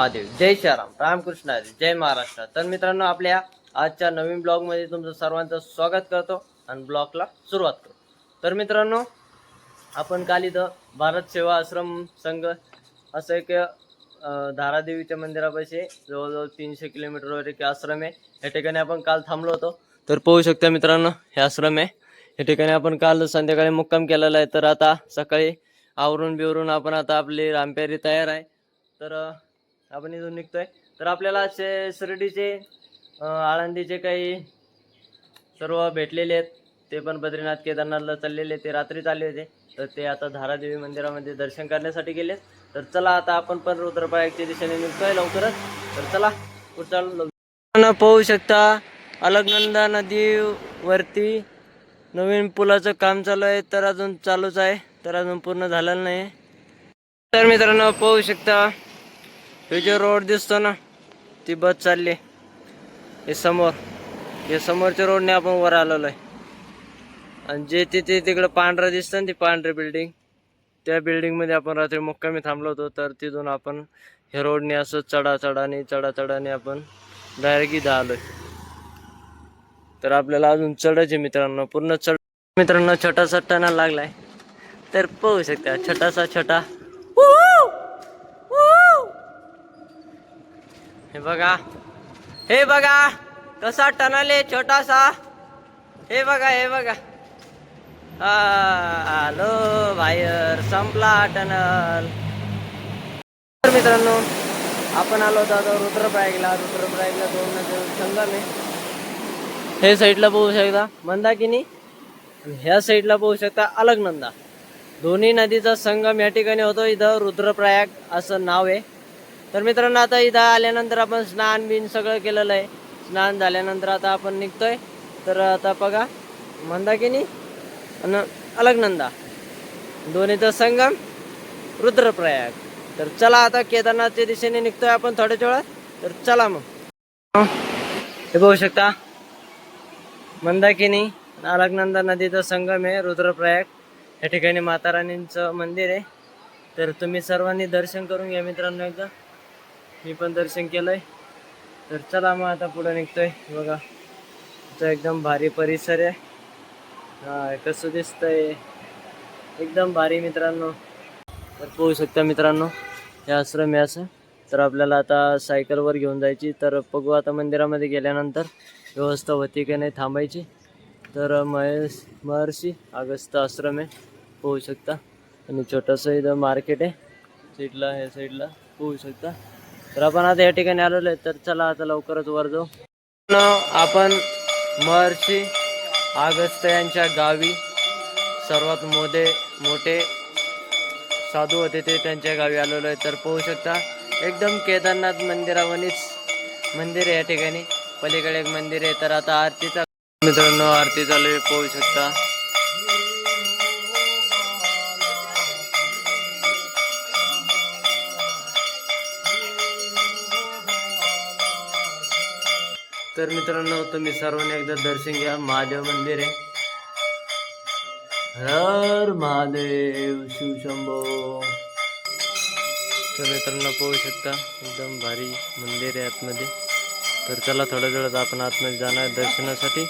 महादेव जय श्याराम रामकृष्ण हरी जय महाराष्ट्र. तर मित्रांनो आपल्या आजच्या नवीन ब्लॉगमध्ये तुमचं सर्वांचं स्वागत करतो आणि ब्लॉगला सुरुवात करतो. तर मित्रांनो आपण काल इथं भारत सेवा आश्रम संघ असं एक धारादेवीच्या मंदिरापाशी जवळजवळ तीनशे किलोमीटरवर एक आश्रम आहे. या ठिकाणी आपण काल थांबलो होतो. तर पाहू शकता मित्रांनो हे आश्रम आहे. या ठिकाणी आपण काल संध्याकाळी मुक्काम केलेला आहे. तर आता सकाळी आवरून बिवरून आपण आता आपली रामप्यारी तयार आहे. तर आपण इथून निघतोय. तर आपल्याला असे शिर्डीचे आळंदीचे काही सर्व भेटलेले आहेत. ते पण बद्रीनाथ केदारनाथला चाललेले ते रात्रीच आले होते. तर ते आता धारादेवी मंदिरामध्ये दर्शन करण्यासाठी गेले तर चला आता आपण पण रुद्रपायकच्या दिशेने निघतोय लवकरच. तर चला पुढचा लव- पाहू शकता अलगनंदा नदीवरती नवीन पुलाचं काम चालू आहे. तर अजून चालूच आहे. तर अजून पूर्ण झालेलं नाही. तर मित्रांनो पाहू शकता हे जे रोड दिसतो ना ती बस चालली. हे समोर. हे समोरच्या रोडने आपण वर आलेलो आहे आणि जे तिथे तिकडं पांढरं दिसतं ना ती पांढरी बिल्डिंग त्या बिल्डिंगमध्ये आपण रात्री मुक्कामी थांबलो होतो तर तिथून आपण हे रोडने असं चढा चढाने चढा चढाने आपण डायरेक्ट इथं आलो तर आपल्याला अजून चढायचे मित्रांनो. पूर्ण चढ मित्रांनो छोटासा टना लागलाय. तर पाहू शकता छोटासा छोटा. हे बघा. हे बघा. कसा टनल आहे छोटासा. हे बघा हे बघा. आलो बाहेर. संपला टनल. तर मित्रांनो आपण आलो होतो आता रुद्रप्रयागला. रुद्रप्रयागला दोन नद्या संगम आहे. हे साईडला पाहू शकता. मंदाकिनी. नाही ह्या साईडला पाहू शकता अलगनंदा. दोन्ही नदीचा संगम या ठिकाणी होतो. इथं रुद्रप्रयाग असं नाव आहे. तर मित्रांनो आता इथं आल्यानंतर आपण स्नान बिन सगळं केलेलं आहे. स्नान झाल्यानंतर आता आपण निघतोय. तर आता बघा मंदाकिनी आणि अलगनंदा. दोन्हीचा संगम रुद्रप्रयाग. तर चला आता केदारनाथच्या दिशेने निघतोय आपण थोड्याच वेळात. तर चला मग. हे बघू शकता मंदाकिनी अलगनंदा नदीचा संगम आहे रुद्रप्रयाग. या ठिकाणी माता राणींचं मंदिर आहे. तर तुम्ही सर्वांनी दर्शन करून घ्या मित्रांनो एकदा. मी पण दर्शन केलंय. तर चला मग आता पुढे निघतोय. बघा इथं एकदम भारी परिसर आहे. हा कसं दिसतंय? एकदम भारी मित्रांनो. तर पोहू शकता मित्रांनो हे आश्रम आहे असं. तर आपल्याला आता सायकलवर घेऊन जायची. तर बघू आता मंदिरामध्ये गेल्यानंतर व्यवस्था होती की नाही थांबायची. तर महेश महर्षी अगस्त आश्रम आहे. पोहू शकता. आणि छोटंसं इथं मार्केट आहे. साईडला ह्या साईडला पोहू शकता. तर आपण आता या ठिकाणी आलेलो आहे. तर चला आता लवकरच वर जाऊ. आपण महर्षी आगस्त यांच्या गावी सर्वात मोठे मोठे साधू होते ते त्यांच्या गावी आलेलो आहे. तर पाहू शकता एकदम केदारनाथ मंदिरावणीच मंदिर आहे या ठिकाणी. पलीकडे एक मंदिर आहे. तर आता आरतीचा मित्रांनो आरती चालू आहे. पाहू शकता. तर मित्रांनो तुम्ही सर्वांनी एकदा दर्शन घ्या. महादेव मंदिर आहे. हर महादेव शिवशंभो तर मित्रांनो पाहू शकता एकदम भारी मंदिर आहे आतमध्ये. तर चला थोड्या वेळात आपण आतमध्ये जाणार दर्शनासाठी.